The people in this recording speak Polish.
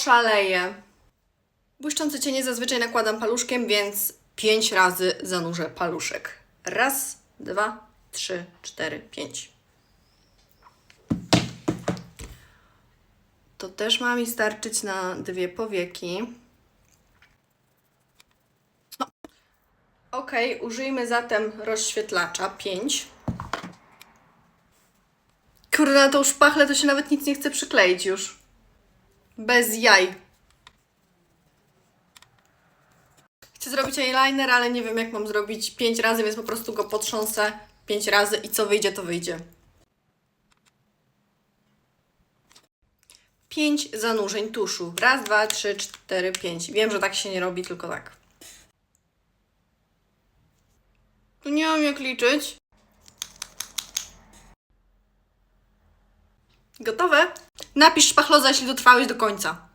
szaleję. Błyszczące cienie zazwyczaj nakładam paluszkiem, więc pięć razy zanurzę paluszek. Raz, dwa, trzy, cztery, pięć. To też ma mi starczyć na dwie powieki. No. Ok, użyjmy zatem rozświetlacza 5. Kurde, na tą szpachlę to się nawet nic nie chce przykleić już. Bez jaj. Chcę zrobić eyeliner, ale nie wiem jak mam zrobić 5 razy, więc po prostu go potrząsę 5 razy i co wyjdzie, to wyjdzie. 5 zanurzeń tuszu. Raz, dwa, trzy, cztery, pięć. Wiem, że tak się nie robi, tylko tak. Tu nie mam jak liczyć. Gotowe? Napisz szpachloza, jeśli dotrwałeś do końca.